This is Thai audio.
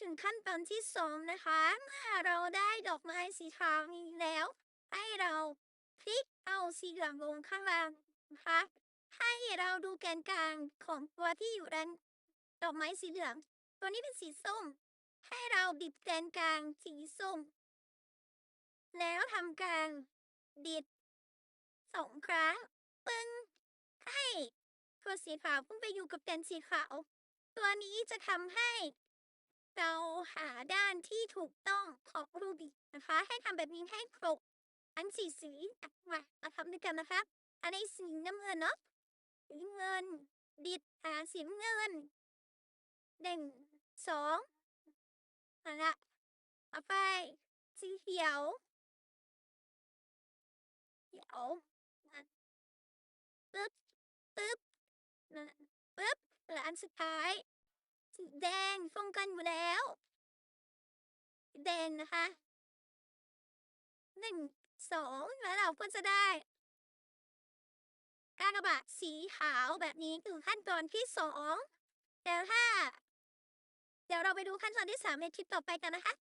ถึงขั้นตอนที่สองนะคะเมื่อเราได้ดอกไม้สีทองนี้แล้ว ให้เราพลิกเอาสีเหลืองลงข้างล่างนะคะให้เราดูแกนกลางของตัวที่อยู่ด้านดอกไม้สีเหลือง ตัวนี้เป็นสีส้ม ให้เราดิดแกนกลางสีส้ม แล้วทำการดิดสองครั้งปึ้งให้ตัวสีขาวพุ่งไปอยู่กับแกนสีขาว ตัวนี้จะทำให้ เราหาด้านที่ถูกต้องของรูบิกนะคะ ให้ทำแบบนี้ให้ครบอันสีสีอะมามาทำด้วยกันนะคะ อันนี้สีน้ำเงินเนาะสีเงิน ดิดหาสีเงินหนึ่งสองเอาละต่อไปสีเขียวเขียวปึ๊บปึ๊บปึ๊บและอันสุดท้าย แดงตรงกันอยู่แล้ว แดงนะคะหนึ่งสองแล้วเราก็จะได้กากบาทสีขาวแบบนี้คือขั้นตอนที่สองแล้วถ้า เดี๋ยวเราไปดูขั้นตอนที่สามในคลิปต่อไปกันนะคะ